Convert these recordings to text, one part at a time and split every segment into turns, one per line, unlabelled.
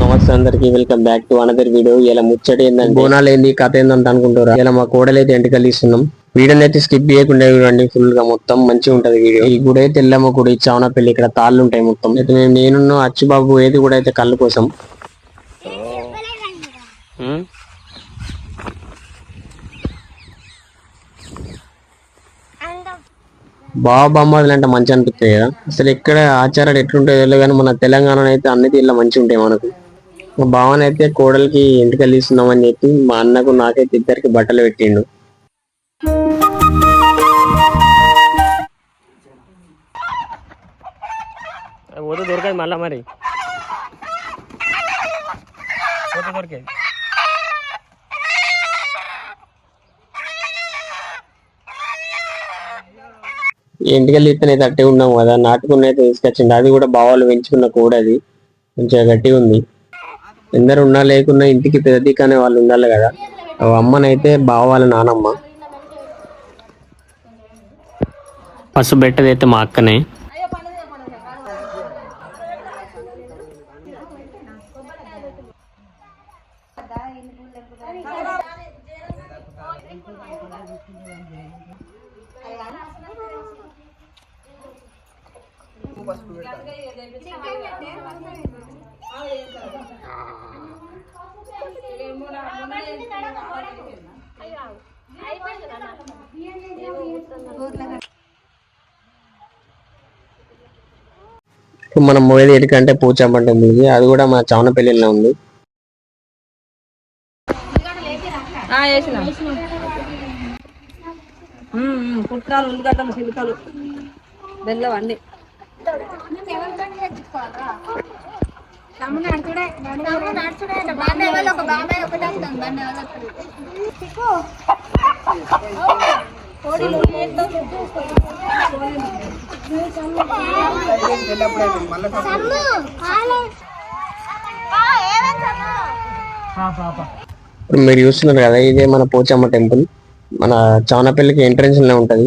నమస్తే అందరికి welcome back to another video ఇలా ముచ్చడి ఏంటంటే బోనాలు ఏంది కథ ఏందంట అనుకుంటారా? ఇలా మా కోడలైతే ఎంటికలు ఇస్తున్నాం వీడియోని అయితే స్కిప్ చేయకుండా చూడండి ఫుల్గా మొత్తం మంచిగా ఉంటది వీడియో. ఈ గుడి అయితే ఎల్లమ్మ గుడి చావన పెళ్ళి ఇక్కడ తాళ్ళు ఉంటాయి మొత్తం. అయితే మేము నేను అచ్చుబాబు ఏది కూడా అయితే కళ్ళు కోసం. ఉం? బావ బొమ్మలు అంటే మంచి అనిపిస్తాయి కదా? అసలు ఇక్కడ ఆచారాలు ఎట్లుంటాయో తెలియదు కానీ మన తెలంగాణ అయితే అన్ని తీర్ల మంచి ఉంటాయి మనకు. మా అయితే కోడలికి ఇంటికి వెళ్ళిస్తున్నామని చెప్పి మా అన్నకు నాకైతే ఇద్దరికి బట్టలు పెట్టిండు. పోతే దొరకదు మళ్ళా మరి. పోతే దొరికేది. ఇంటికి వెళ్ళి అట్టే తట్టి ఉన్నాం కదా నాటుకున్న అయితే తీసుకొచ్చిండు. అది కూడా బావాలు పెంచుకున్న కూడా అది. కొంచెం గట్టిగా ఉంది. ఎందరు ఉన్నా లేకున్నా ఇంటికి పెద్దది కానీ వాళ్ళు ఉండాలి కదా. అమ్మనైతే బావాల నానమ్మ. పసుపు మా అక్కనే. మనం పోయేది ఎటుకంటే పూచమ్మ టెంపుల్కి అది కూడా మా చవనపల్లిలో ఉంది.
వేసిన. పుట్కాలు ఉల్లిగడ్డలు చిలుకలు. బెల్లం అన్ని
ఇప్పుడు మీరు చూస్తున్నారు కదా ఇదే మన పోచమ్మ టెంపుల్. మన చవనపల్లికి ఎంట్రన్స్లో ఉంటది.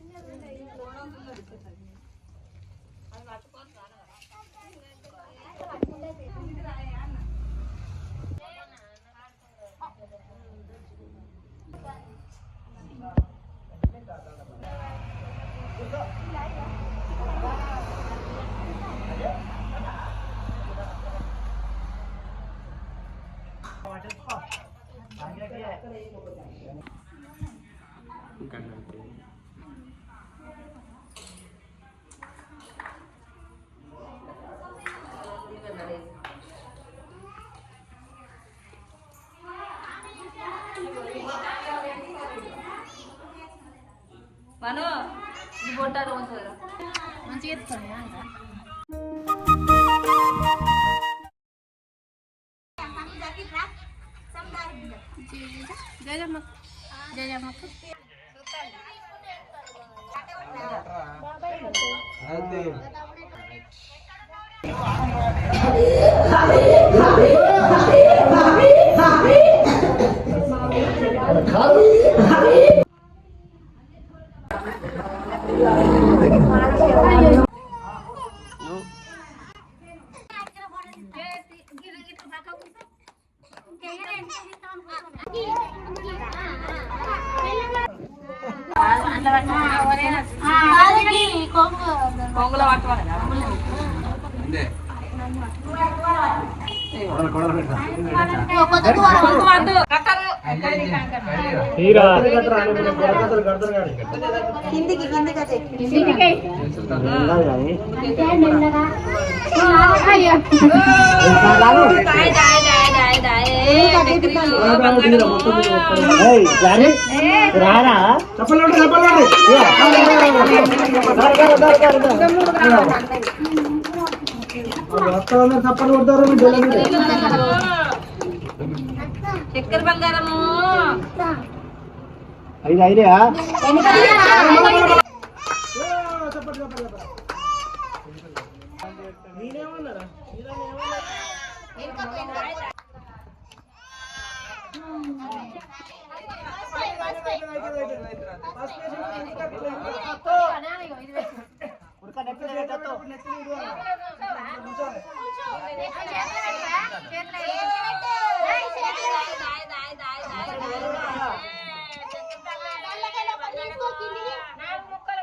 మను ఈ బొట్టాడు కొంగులో పట్టుకోవాలి వద్దు. కట్టరు. దాయ్, దాయ్, దాయ్, దాయ్, దాయ్. దగ్గరికి బంగారం. చక్కెర బంగారము దాయ్, దాయ్, దాయ్, దాయ్, దాయ్. నాలుగు ముక్కలు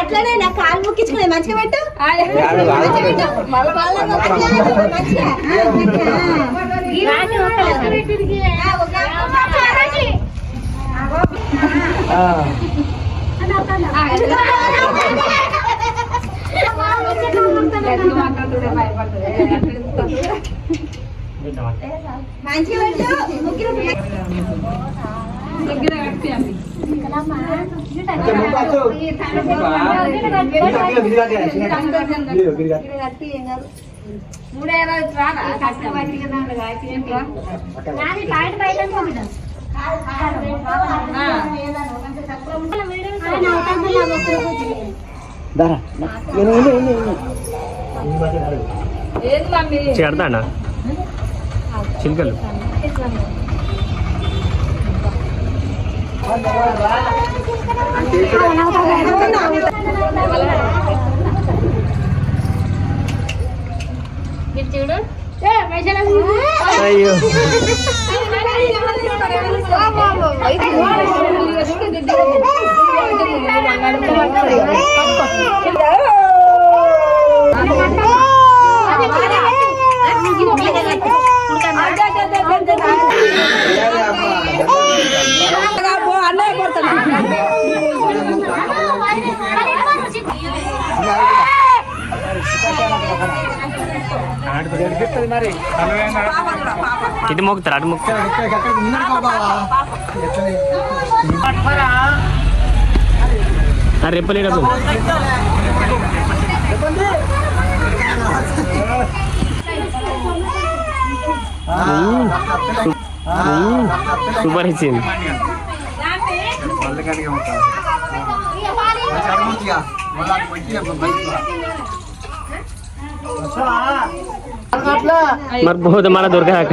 అట్లనే నా కాలు ముక్కించుకునే మంచిగా పెట్టు మంచిగా పెట్టు. వాళ్ళ మంచిగా, మంచిగా. ఆ, ఒక- మంచిగా పెట్టు ముగ్గురు
చేడతాడా చిలుకలు. అయ్యో. ఇది మొక్కుతారు అటు మొక్కుతారు రెప్పలేడదు సూపర్ ఇచ్చింది మరి బోధ మళ్ళీ దొరకాక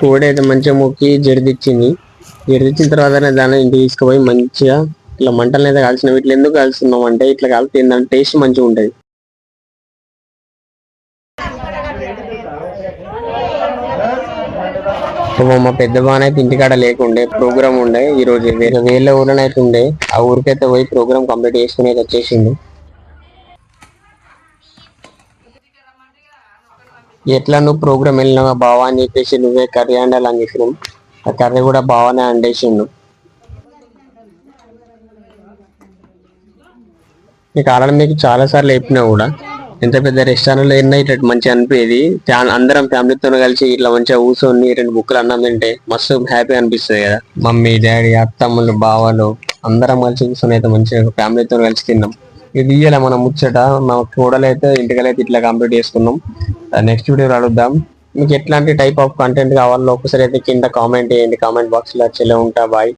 కోడి అయితే మంచిగా మొక్కి జడిదిచ్చింది జడిదిచ్చిన తర్వాత దాన్ని ఇంటికి తీసుకుపోయి మంచిగా ఇట్లా మంటలు అయితే కాల్చిన వీటిలో ఎందుకు కాల్చున్నాం అంటే ఇట్లా కాలితే ఏంటంటే టేస్ట్ మంచిగా ఉంటది. మా పెద్ద బానైతే ఇంటికాడ లేకుండే ప్రోగ్రామ్ ఉండే ఈ రోజు. వేరే వేరే ఊరినైతే ఉండే ఆ ఊరికైతే పోయి ప్రోగ్రామ్ కంప్లీట్ చేసుకుని అయితే వచ్చేసిండు. ఎట్లా నువ్వు ప్రోగ్రామ్ వెళ్ళినావా బావా అని చెప్పేసి నువ్వే కర్రీ వండాలి అని చెప్పినాం. ఆ కర్రీ కూడా బాగానే అండేసిండు నీకు ఆల్రెడీ మీకు చాలా సార్లు చెప్పినా కూడా ఎంత పెద్ద రెస్టారెంట్లో ఎన్నో ఇట్లా మంచిగా అనిపేది? అందరం ఫ్యామిలీతో కలిసి ఇట్లా మంచిగా కూర్చొని రెండు బుక్కులు అన్నం తింటే మస్తు హ్యాపీ అనిపిస్తుంది కదా? మమ్మీ డాడీ అత్తమ్మలు బావలు అందరం కలిసి కూర్చొని అయితే మంచిగా ఫ్యామిలీతో కలిసి తిన్నాం. ఇది ఇయ్యాల మనం ముచ్చట. మా కూడలైతే ఇంటికలైతే ఇట్లా కంప్లీట్ చేసుకున్నాం. నెక్స్ట్ వీడియో అడుగుదాం మీకు ఎట్లాంటి టైప్ ఆఫ్ కంటెంట్ కావాలో ఒకసారి అయితే కింద కామెంట్ చేయండి. కామెంట్ బాక్స్లో చెల్లె ఉంటా బాయ్.